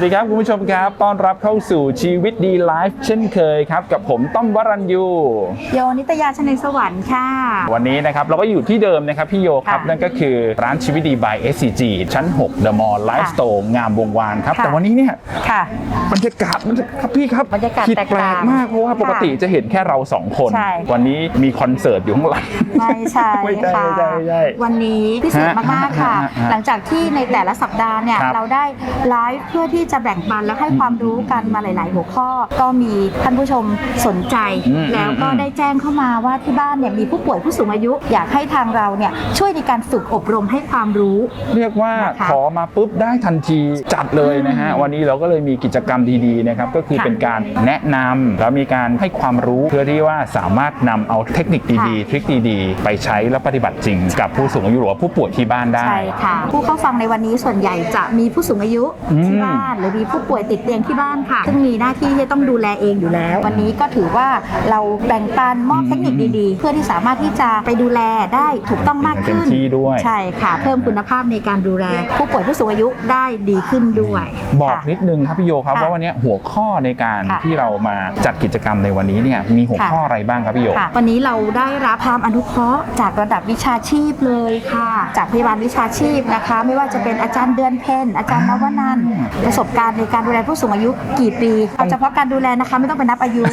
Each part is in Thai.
สวัสดีครับ คุณผู้ชมครับ ต้อนรับเข้าสู่ชีวิตดีไลฟ์เช่นเคยครับ กับผมต้อมวรัญยูโยนิตยาชนในสวรรค์ค่ะวันนี้นะครับเราก็อยู่ที่เดิมนะครับพี่โยครับค่ะนั่นก็คือร้านชีวิตดี by SCG ชั้น 6 The Mall Life ค่ะ Store งามวงวานครับ ค่ะ แต่วันนี้เนี่ยค่ะ บรรยากาศมันจะครับพี่ครับบรรยากาศผิดแตกแปลต่างกมากเพราะว่าค่ะปกติจะเห็นแค่เราสองคน ใช่ วันนี้มีคอนเสิร์ตอยู่ข้างหลัง ไม่ใช่ไม่ใช่ค่ะไม่ใช่ไม่ใช่วันนี้พิเศษมากๆค่ะฮะฮะหลังจากที่ในแต่ละสัปดาห์เนี่ยครับเราได้ไลฟ์เพื่อที่จะแบ่งปันและให้ความรู้กันมาหลาย ๆ หัวข้อ ก็มีท่านผู้ชมสนใจ อืมแล้วก็อืมได้แจ้งเข้ามาว่าที่บ้านเนี่ยมีผู้ป่วยผู้สูงอายุ อยากให้ทางเราเนี่ยช่วยในการฝึกอบรมให้ความรู้ เรียกว่านะคะขอมาปุ๊บได้ทันทีจัดเลยนะฮะอืมวันนี้เราก็เลยมีกิจกรรมดีๆนะครับก็คือค่ะเป็นการแนะนำแล้วมีการให้ความรู้เพื่อที่ว่าสามารถนำเอาเทคนิคดีๆ ทริคดีๆ ไปใช้และปฏิบัติจริง กับผู้สูงอายุหรือว่าผู้ป่วยที่บ้านได้ ใช่ค่ะ ผู้เข้าฟังในวันนี้ส่วนใหญ่จะมีผู้สูงอายุอืมที่บ้าน หรือมีผู้ป่วยติดเตียงที่บ้านค่ะ ซึ่งมีหน้าที่ที่จะต้องดูแลเองอยู่แล้ว วันนี้ก็ถือว่าเราแบ่งปันมอบเทคนิคดีๆ เพื่อที่สามารถที่จะไปดูแลได้ถูกต้องมากขึ้นเต็มที่ด้วย ใช่ค่ะ เพิ่มคุณภาพในการดูแล ผู้ป่วยผู้สูงอายุได้ดีขึ้นด้วย บอกค่ะนิดนึงครับพี่โยครับค่ะว่าวันนี้หัวข้อในการค่ะที่เรามาจัดกิจกรรมในวันนี้เนี่ยมีหัวค่ะข้ออะไรบ้างครับพี่โยค่ะวันนี้เราได้รับความอนุเคราะห์จากระดับวิชาชีพเลยค่ะ จากพยาบาลวิชาชีพนะคะ ไม่ว่าจะเป็นอาจารย์เดือนเพ็ญอาจารย์นวนันท์ประสบการณ์ในการดูแลผู้สูงอายุกี่ปีเอาเฉพาะการดูแลนะคะ ไม่ต้องไปนับอายุ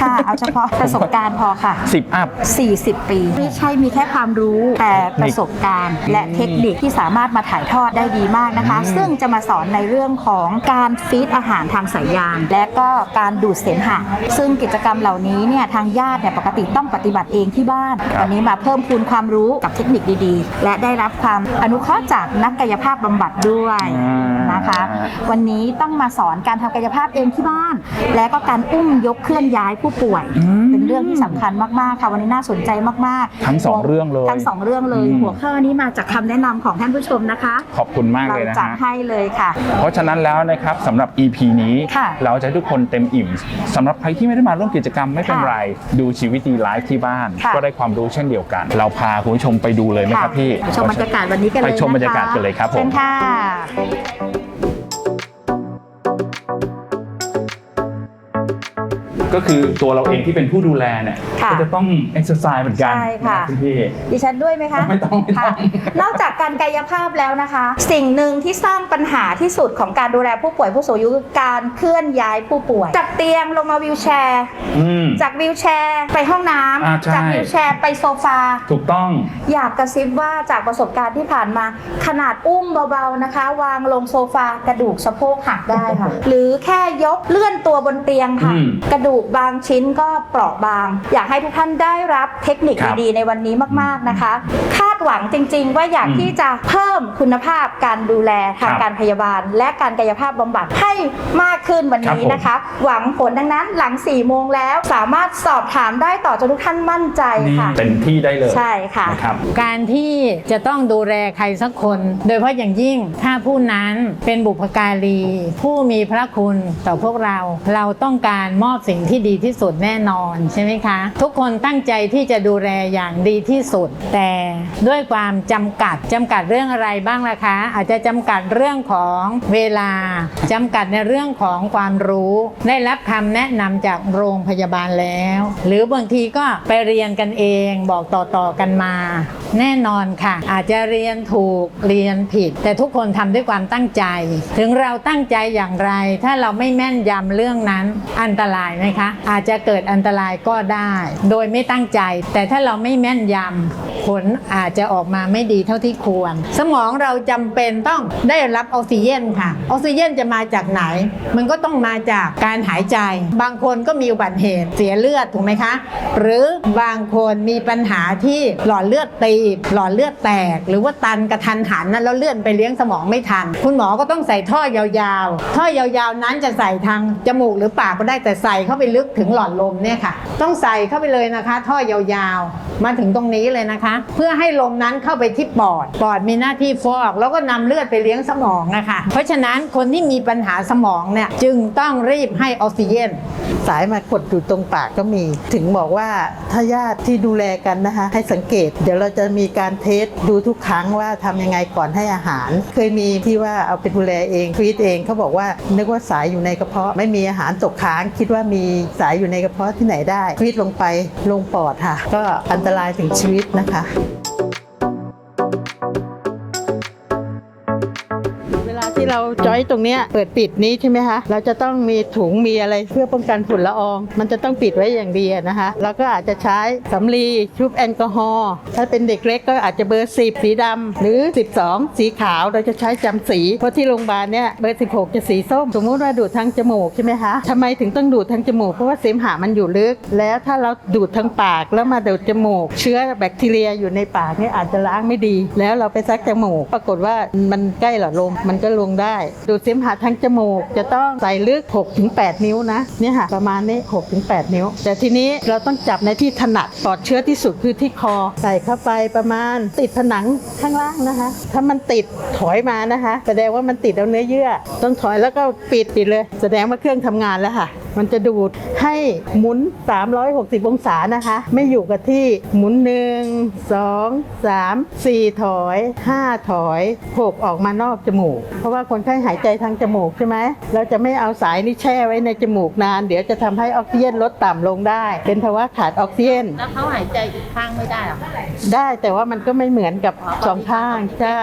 ค่ะเอาเฉพาะประสบการณ์พอค่ะ 10 อัพ 40ปี ไม่ใช่มีแค่ความรู้แต่ประสบการณ์ และเทคนิคที่สามารถมาถ่ายทอดได้ดีมากนะคะอืมซึ่งจะมาสอนในเรื่องของการฟีดอาหารทางสายยาง และก็การดูดเสมหะซึ่งกิจกรรมเหล่านี้เนี่ยทางญาติเนี่ยปกติต้องปฏิบัติเองที่บ้านวันนี้มาเพิ่มพูนความรู้กับเทคนิคดีๆ และได้รับความอนุเคราะห์จากนักกายภาพบำบัดด้วยอ่านนะคะ วันนี้ต้องมาสอนการทำกายภาพเองที่บ้าน และก็การอุ้มยกเคลื่อนย้ายผู้ป่วยอืม เป็นเรื่องที่สำคัญมากๆค่ะวันนี้น่าสนใจมากๆ ทั้งสองเรื่องเลยทั้งสองเรื่องเลยอืมหัวข้อนี้มาจากคำแนะนำของท่านผู้ชมนะคะ ขอบคุณมากเราเลยนะจัดฮะให้เลยค่ะ เพราะฉะนั้นแล้วนะครับสำหรับ EP นี้ค่ะเราจะให้ทุกคนเต็มอิ่มสำหรับใครที่ไม่ได้มาร่วมกิจกรรมไม่เป็นค่ะไร ดูชีวิตดีไลฟ์ที่บ้านค่ะก็ได้ความรู้เช่นเดียวกัน เราพาคุณผู้ชมไปดูเลยไหมครับพี่ไปชมบรรยากาศวันนี้กันเลยไปนะคะชมบรรยากาศกันเลยครับผมเชิญค่ะ ก็คือตัวเราเองที่เป็นผู้ดูแลเนี่ยค่ะก็จะต้องเอ็กซ์ไซส์เหมือนกันใช่ค่ะนณพี่ ดิฉันด้วยไหมคะไม่ต้องไม่ต้อง ค่ะนอกจากการกายภาพแล้วนะคะ สิ่งหนึ่งที่สร้างปัญหาที่สุดของการดูแลผู้ป่วยผู้สูงอายุคือการเคลื่อนย้ายผู้ป่วย จากเตียงลงมาวิวแชร์ อืม จากวิวแชร์ไปห้องน้อ่าใช่ำจากวิวแชร์ไปโซฟา ถูกต้อง อยากกระซิบว่าจากประสบการณ์ที่ผ่านมา ขนาดอุ้มเบาๆนะคะ วางลงโซฟากระดูกสะโพกหักได้ค่ะ หรือแค่ยกเลื่อนตัวบนเตียงค่ะ อืม กระดูกบางชิ้นก็เปราะบาง อยากให้ทุกท่านได้รับเทคนิคครับดีๆในวันนี้มากๆนะคะ คาดหวังจริง ๆ ว่าอยากอืมที่จะเพิ่มคุณภาพการดูแลทางครับการพยาบาล และการกายภาพบำบัดให้มากขึ้นวันนี้ครับผมนะคะ หวังผลดังนั้นหลัง4ี่โมงแล้วสามารถสอบถามได้ต่อจนทุกท่านมั่นใจนี่ค่ะเต็มที่ได้เลยใช่ค่ะนะครับการที่จะต้องดูแลใครสักคน โดยเฉพาะอย่างยิ่งถ้าผู้นั้นเป็นบุพการี ผู้มีพระคุณต่อพวกเรา เราต้องการมอบสิ่งที่ดีที่สุดแน่นอนใช่ไหมคะ ทุกคนตั้งใจที่จะดูแลอย่างดีที่สุด แต่ด้วยความจำกัดจำกัดเรื่องอะไรบ้างล่ะคะ อาจจะจำกัดเรื่องของเวลาจำกัดในเรื่องของความรู้ ได้รับคำแนะนำจากโรงพยาบาลแล้ว หรือบางทีก็ไปเรียนกันเองบอกต่อๆกันมา แน่นอนค่ะ อาจจะเรียนถูกเรียนผิด แต่ทุกคนทำด้วยความตั้งใจ ถึงเราตั้งใจอย่างไร ถ้าเราไม่แม่นยำเรื่องนั้นอันตรายไหมคะ อาจจะเกิดอันตรายก็ได้ โดยไม่ตั้งใจ แต่ถ้าเราไม่แม่นยำผลอาจจะออกมาไม่ดีเท่าที่ควร สมองเราจำเป็นต้องได้รับออกซิเจนค่ะ ออกซิเจนจะมาจากไหน มันก็ต้องมาจากการหายใจ บางคนก็มีอุบัติเหตุเสียเลือดถูกไหมคะ หรือบางคนมีปัญหาที่หลอดเลือดตีบหลอดเลือดแตก หรือว่าตันกระทันหันนั้นแล้วเลื่อนไปเลี้ยงสมองไม่ทัน คุณหมอก็ต้องใส่ท่อยาวๆ ท่อยาวๆนั้นจะใส่ทางจมูกหรือปากก็ได้แต่ใส่เข้าไปลึกถึงหลอดลมเนี่ยค่ะ ต้องใส่เข้าไปเลยนะคะ ท่อยาวๆ มาถึงตรงนี้เลยนะคะ เพื่อให้ลมนั้นเข้าไปที่ปอด ปอดมีหน้าที่ฟอก แล้วก็นำเลือดไปเลี้ยงสมองนะคะ เพราะฉะนั้นคนที่มีปัญหาสมองเนี่ยจึงต้องรีบให้ออกซิเจนสายมากดอยู่ตรงปากก็มี ถึงบอกว่าถ้าญาติที่ดูแลกันนะคะ ให้สังเกต เดี๋ยวเราจะมีการเทสดูทุกครั้งว่าทำยังไงก่อนให้อาหาร เคยมีที่ว่าเอาไปดูแลเองฟีดเองเขาบอกว่านึกว่าสายอยู่ในกระเพาะไม่มีอาหารตกค้างคิดว่ามีสายอยู่ในกระเพาะที่ไหนได้ฟีดลงไปลงปอดค่ะ ก็อันตรายถึงชีวิตนะคะ ที่เราจอยตรงเนี้ยเปิดปิดนี้ใช่ไหมคะเราจะต้องมีถุงมีอะไรเพื่อป้องกันฝุ่นละออง มันจะต้องปิดไว้อย่างดีนะคะแล้วก็อาจจะใช้สำลีชุบแอลกอฮอล์ถ้าเป็นเด็กเล็กก็อาจจะเบอร์10สีดำหรือ 12 สีขาวเราจะใช้จำสี เพราะที่โรงพยาบาลเนี่ยเบอร์ 16 จะสีส้ม สมมุติว่าดูดทางจมูกใช่ไหมคะทำไมถึงต้องดูดทางจมูกเพราะว่าเสมหะมันอยู่ลึก แล้วถ้าเราดูดทางปากแล้วมาดูดจมูก เชื้อแบคทีเรียอยู่ในปากเนี่ยอาจจะล้างไม่ดี แล้วเราไปซักจมูก ปรากฏว่ามันใกล้หลอดลมมันก็ลงได้ ดูดเสมหะทางจมูก จะต้องใส่ลึก 6-8 นิ้วนะเนี่ยค่ะประมาณนี้ 6-8 นิ้ว แต่ทีนี้เราต้องจับในที่ถนัดปลอดเชื้อที่สุดคือที่คอ ใส่เข้าไปประมาณติดผนังข้างล่างนะคะ ถ้ามันติดถอยมานะคะ แสดงว่ามันติดเอาเนื้อเยื่อ ต้องถอยแล้วก็ปิดปิดเลย แสดงว่าเครื่องทำงานแล้วค่ะ มันจะดูดให้หมุน 360 องศานะคะ ไม่อยู่กับที่หมุน 1 2 3 4 ถอย 5 ถอย 6 ออกมานอกจมูก เพราะว่าคนไข้หายใจทางจมูกใช่ไหมเราจะไม่เอาสายนี่แช่ไว้ในจมูกนาน เดี๋ยวจะทำให้ออกซิเจนลดต่ำลงได้ เป็นภาวะขาดออกซิเจนแล้วเขาหายใจอีกข้างไม่ได้หรอได้แต่ว่ามันก็ไม่เหมือนกับสองข้างใช่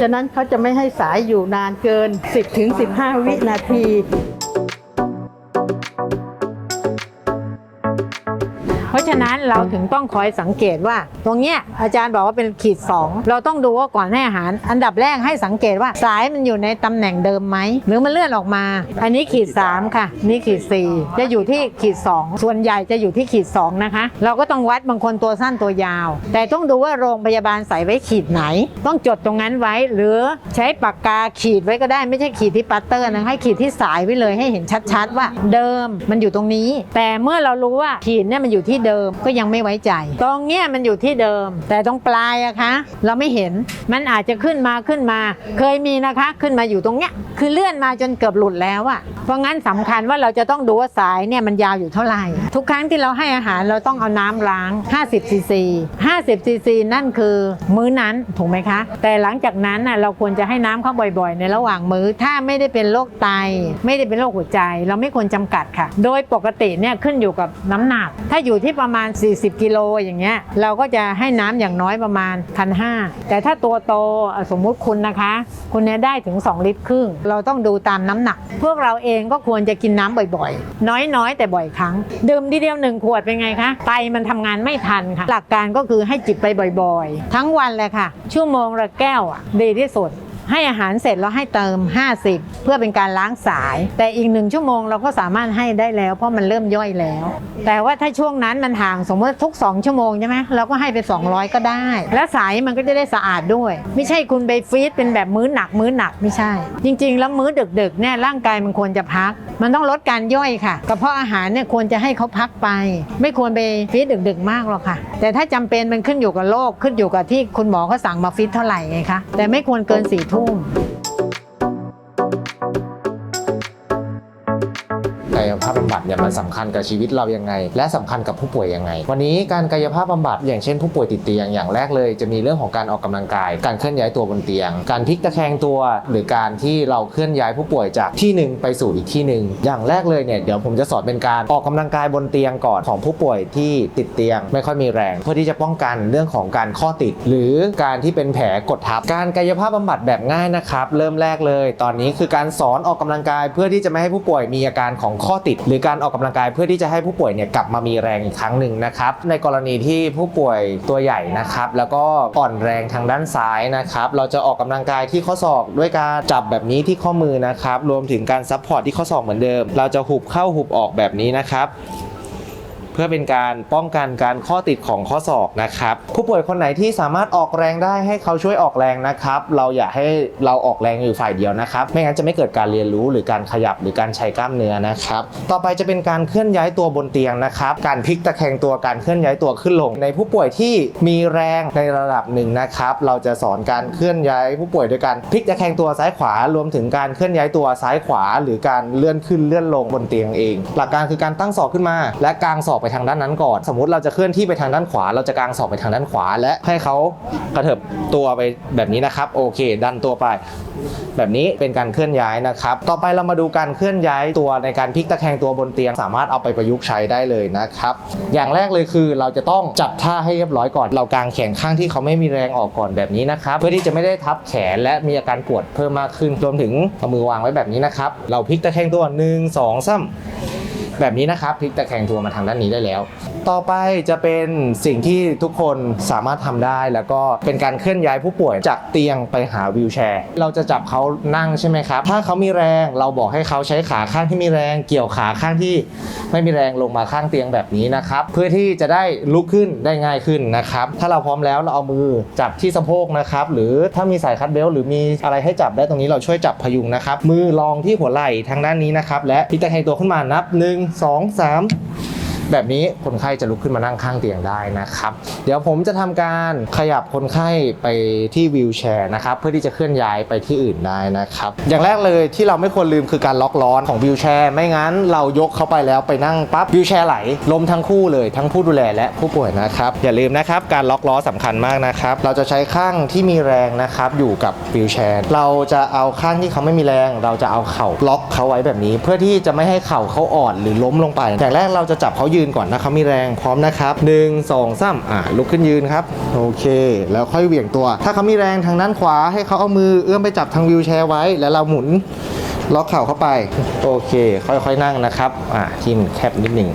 ฉะนั้นเขาจะไม่ให้สายอยู่นานเกิน 10ถึง15 วินาทีะฉะนั้นเราถึงต้องคอยสังเกตว่า ตรงเนี้ยอาจารย์บอกว่าเป็นขีด 2 เราต้องดูว่าก่อนให้อาหาร อันดับแรกให้สังเกตว่าสายมันอยู่ในตำแหน่งเดิมไหมหรือมันเลื่อนออกมา อันนี้ขีด 3 ค่ะ นี่ขีด 4 จะอยู่ที่ขีด 2 ส่วนใหญ่จะอยู่ที่ขีด 2 นะคะ เราก็ต้องวัดบางคนตัวสั้นตัวยาว แต่ต้องดูว่าโรงพยาบาลใส่ไว้ขีดไหน ต้องจดตรงนั้นไว้ หรือใช้ปากกาขีดไว้ก็ได้ไม่ใช่ขีดที่ปัตเตอร์นะให้ขีดที่สายไว้เลยให้เห็นชัดๆ ว่าเดิมมันอยู่ตรงนี้ แต่เมื่อเรารู้ว่าขีดเนี่ยมันอยู่ที่เดิมก็ยังไม่ไว้ใจ ตรงเนี้ยมันอยู่ที่เดิม แต่ตรงปลายอะคะ เราไม่เห็นมันอาจจะขึ้นมาขึ้นมา เคยมีนะคะขึ้นมาอยู่ตรงเนี้ยคือเลื่อนมาจนเกือบหลุดแล้วอะเพราะงั้นสำคัญว่าเราจะต้องดูว่าสายเนี่ยมันยาวอยู่เท่าไหร่ ทุกครั้งที่เราให้อาหารเราต้องเอาน้ำล้าง 50ซีซี50ซีซีนั่นคือมื้อนั้นถูกไหมคะ แต่หลังจากนั้นน่ะเราควรจะให้น้ำเข้าบ่อยๆ ในระหว่างมื้อ ถ้าไม่ได้เป็นโรคไต ไม่ได้เป็นโรคหัวใจ เราไม่ควรจำกัดค่ะ โดยปกติเนี่ยขึ้นอยู่กับน้ำหนัก ถ้าอยู่ที่ประประมาณ 40 กิโลอย่างเงี้ยเราก็จะให้น้ำอย่างน้อยประมาณพันห้าแต่ถ้าตัวโตสมมุติคุณนะคะ คุณเนี่ยได้ถึง 2 ลิตรครึ่ง เราต้องดูตามน้ำหนัก พวกเราเองก็ควรจะกินน้ำบ่อยๆ น้อยๆ แต่บ่อยครั้ง ดื่มทีเดียวหนึ่งขวดเป็นไงคะไตมันทำงานไม่ทันค่ะ หลักการก็คือให้จิบไปบ่อยๆ ทั้งวันเลยค่ะ ชั่วโมงละแก้วอะดีที่สุด ให้อาหารเสร็จแล้วให้เติม 50 เพื่อเป็นการล้างสาย แต่อีกหนึ่งชั่วโมงเราก็สามารถให้ได้แล้ว เพราะมันเริ่มย่อยแล้ว แต่ว่าถ้าช่วงนั้นมันห่างสมมติทุก 2 ชั่วโมงใช่ไหมเราก็ให้ไป 200 ก็ได้ และสายมันก็จะได้สะอาดด้วย ไม่ใช่คุณไปฟีดเป็นแบบมื้อหนักมื้อหนักไม่ใช่ จริง ๆ แล้วมื้อดึกๆเนี่ยร่างกายมันควรจะพัก มันต้องลดการย่อยค่ะกระเพาะอาหารเนี่ยควรจะให้เขาพักไป ไม่ควรไปฟีดดึกๆ มากหรอกค่ะ แต่ถ้าจำเป็นมันขึ้นอยู่กับโรคขึ้นอยู่กับที่คุณหมอเขาสั่งมาฟีดเท่าไหร่ไงคะแต่ไม่ควรเกินสี่ทุ่ม มันสำคัญกับชีวิตเรายังไง และสำคัญกับผู้ป่วยยังไง วันนี้การกายภาพบำบัดอย่างเช่นผู้ป่วยติดเตียงอย่างแรกเลย จะมีเรื่องของการออกกำลังกาย การเคลื่อนย้ายตัวบนเตียง การพลิกตะแคงตัว หรือการที่เราเคลื่อนย้ายผู้ป่วยจากที่หนึ่งไปสู่อีกที่หนึ่งอย่างแรกเลยเนี่ยเดี๋ยวผมจะสอนเป็นการออกกำลังกายบนเตียงก่อนของผู้ป่วยที่ติดเตียง ไม่ค่อยมีแรง เพื่อที่จะป้องกันเรื่องของการข้อติด หรือการที่เป็นแผลกดทับ การกายภาพบำบัดแบบง่ายนะครับเริ่มแรกเลย ตอนนี้คือการสอนออกกำลังกาย เพื่อที่จะไม่ให้ผู้ป่วยมีอาการของข้อติด หรือการออกกำลังกายเพื่อที่จะให้ผู้ป่วยเนี่ยกลับมามีแรงอีกครั้งหนึ่งนะครับ ในกรณีที่ผู้ป่วยตัวใหญ่นะครับ แล้วก็อ่อนแรงทางด้านซ้ายนะครับ เราจะออกกำลังกายที่ข้อศอกด้วยการจับแบบนี้ที่ข้อมือนะครับ รวมถึงการซัพพอร์ตที่ข้อศอกเหมือนเดิม เราจะหุบเข้าหุบออกแบบนี้นะครับ เพื่อเป็นการป้องกันการข้อติดของข้อศอกนะครับผู้ป่วยคนไหนที่สามารถออกแรงได้ให้เขาช่วยออกแรงนะครับ เราอย่าให้เราออกแรงอยู่ฝ่ายเดียวนะครับ ไม่งั้นจะไม่เกิดการเรียนรู้หรือการขยับหรือการใช้กล้ามเนื้อนะครับ ต่อไปจะเป็นการเคลื่อนย้ายตัวบนเตียงนะครับ การพลิกตะแคงตัวการเคลื่อนย้ายตัวขึ้นลง ในผู้ป่วยที่มีแรงในระดับหนึ่งนะครับ เราจะสอนการเคลื่อนย้ายผู้ป่วยโดยการพลิกตะแคงตัวซ้ายขวา รวมถึงการเคลื่อนย้ายตัวซ้ายขวา หรือการเลื่อนขึ้นเลื่อนลงบนเตียงเอง หลักการคือการตั้งศอกขึ้นมา และกางศอกไปทางด้านนั้นก่อน สมมติเราจะเคลื่อนที่ไปทางด้านขวา เราจะกางศอกไปทางด้านขวา และให้เขากระเถิบตัวไปแบบนี้นะครับ โอเค ดันตัวไป แบบนี้เป็นการเคลื่อนย้ายนะครับ ต่อไปเรามาดูการเคลื่อนย้ายตัวในการพลิกตะแคงตัวบนเตียง สามารถเอาไปประยุกต์ใช้ได้เลยนะครับ อย่างแรกเลยคือเราจะต้องจับท่าให้เรียบร้อยก่อน เรากางแขนข้างที่เขาไม่มีแรงออกก่อนแบบนี้นะครับ เพื่อที่จะไม่ได้ทับแขนและมีอาการปวดเพิ่มมากขึ้น รวมถึงเอามือวางไว้แบบนี้นะครับ เราพลิกตะแคงตัว1 2 3 แบบนี้นะครับพลิกตะแคงตัวมาทางด้านนี้ได้แล้ว ต่อไปจะเป็นสิ่งที่ทุกคนสามารถทำได้ แล้วก็เป็นการเคลื่อนย้ายผู้ป่วยจากเตียงไปหาวีลแชร์ เราจะจับเขานั่งใช่ไหมครับ ถ้าเขามีแรงเราบอกให้เขาใช้ขาข้างที่มีแรงเกี่ยวขาข้างที่ไม่มีแรงลงมาข้างเตียงแบบนี้นะครับ เพื่อที่จะได้ลุกขึ้นได้ง่ายขึ้นนะครับ ถ้าเราพร้อมแล้วเราเอามือจับที่สะโพกนะครับ หรือถ้ามีสายคัดเบลหรือมีอะไรให้จับได้ตรงนี้เราช่วยจับพยุงนะครับ มือรองที่หัวไหล่ทางด้านนี้นะครับ และพลิกตะแคงตัวขึ้นมานับ1 2 3 แบบนี้คนไข้จะลุกขึ้นมานั่งข้างเตียงได้นะครับ เดี๋ยวผมจะทำการขยับคนไข้ไปที่วีลแชร์นะครับเพื่อที่จะเคลื่อนย้ายไปที่อื่นได้นะครับ อย่างแรกเลยที่เราไม่ควรลืมคือการล็อกล้อของวีลแชร์ไม่งั้นเรายกเข้าไปแล้วไปนั่งปั๊บวีลแชร์ไหลล้มทั้งคู่เลยทั้งผู้ดูแลและผู้ป่วยนะครับ อย่าลืมนะครับการล็อกล้อสำคัญมากนะครับ เราจะใช้ข้างที่มีแรงนะครับอยู่กับวีลแชร์เราจะเอาข้างที่เขาไม่มีแรง เราจะเอาเข่าล็อกเขาไว้แบบนี้ เพื่อที่จะไม่ให้เข่าเขาอ่อนหรือล้มลงไปอย่างแรกเราจะจับเขายืนก่อนนะเขามีแรงพร้อมนะครับหนึ่งสองสามอะลุกขึ้นยืนครับโอเค แล้วค่อยเหวี่ยงตัว ถ้าเขามีแรงทางด้านขวาให้เขาเอามือเอื้อมไปจับทางวีลแชร์ไว้ แล้วเราหมุนล็อกเข่าเข้าไป โอเค ค่อยๆนั่งนะครับอะที่มันแคบนิดหนึ่ง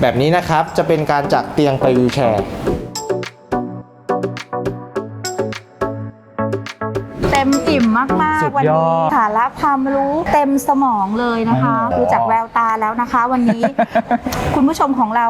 แบบนี้นะครับจะเป็นการจากเตียงไปวีลแชร์เต็มอิ่มมากๆ วันยอนี้ดสาระความรู้เต็มสมองเลยนะคะอ๋อดูจากแววตาแล้วนะคะ วันนี้ คุณผู้ชมของเรา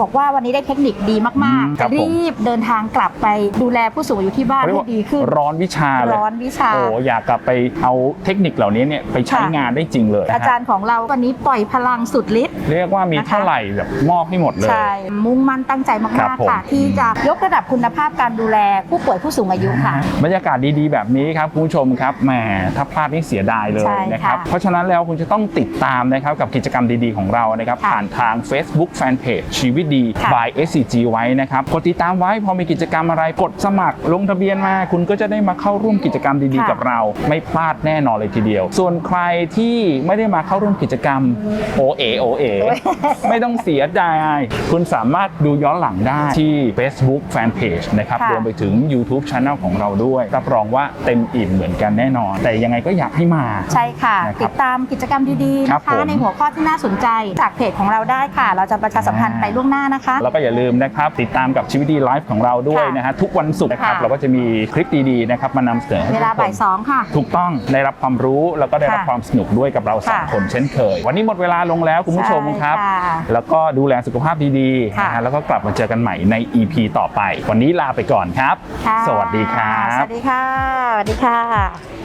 บอกว่าวันนี้ได้เทคนิคดีมากอืมๆครับผมรีบเดินทางกลับไปดูแลผู้สูงอายุที่บ้านเรียกให้ว่าดีขึ้น ร้อนวิชาเลยร้อนวิชาโอ้อยากกลับไปเอาเทคนิคเหล่านี้เนี่ยไปใช้ค่ะงานได้จริงเลยนะฮะอาจารย์ของเราวันนี้ปล่อยพลังสุดฤทธิ์เรียกว่ามีนะคะเท่าไหร่แบบมอบให้หมดเลยใช่มุ่งมั่นตั้งใจครัมาบกผมๆค่ะที่จะยกระดับคุณภาพการดูแลผู้ป่วยผู้สูงอายุค่ะบรรยากาศดีๆ แบบนี้ครับคุณผู้ชมครับแหมถ้าพลาดนี่เสียดายเลยใช่นะครับค่ะเพราะฉะนั้นแล้วคุณจะต้องติดตามนะครับกับกิจกรรมดีๆของเรานะครับค่ะผ่านทาง Facebook Fanpage ชีวิตดีค่ะ by SCG ไว้นะครับกดติดตามไว้พอมีกิจกรรมอะไรกดสมัครลงทะเบียนมา คุณก็จะได้มาเข้าร่วมกิจกรรมดีๆกับเรา ไม่พลาดแน่นอนเลยทีเดียว ส่วนใครที่ไม่ได้มาเข้าร่วมกิจกรรมโอเอโอเอไม่ต้องเสียดายคุณสามารถดูย้อนหลังได้ที่ Facebook Fanpage นะครับค่ะรวมไปถึง YouTube Channel ของเราด้วย รับรองว่าเต็มอิ่มเหมือนกันแน่นอนแต่ยังไงก็อยากให้มา ใช่ค่ะ นะครับติดตามกิจกรรมดีๆครับนะคะผมในหัวข้อที่น่าสนใจจากเพจของเราได้ค่ะ เราจะประชาสัมพันธ์ไปล่วงหน้านะคะ แล้วก็อย่าลืมนะครับติดตามกับชีวิตดีไลฟ์ของเราด้วยค่ะนะฮะทุกวันศุกร์นะครับค่ะ เราก็จะมีคลิปดีๆนะครับมานำเสนอให้เวลาทุกคน บ่ายสองค่ะ ถูกต้องได้รับความรู้แล้วก็ได้รับค่ะความสนุกด้วยกับเราสองค่ะคนเช่นเคย วันนี้หมดเวลาลงแล้วคุณผู้ชมครับ ใช่ค่ะแล้วก็ดูแลสุขภาพดีๆค่ะนะฮะแล้วก็กลับมาเจอกันใหม่ใน EP ต่อไป วันนี้ลาไปก่อนครับ ค่ะสวัสดีครับสวัสดีค่ะ สวัสดีค่ะ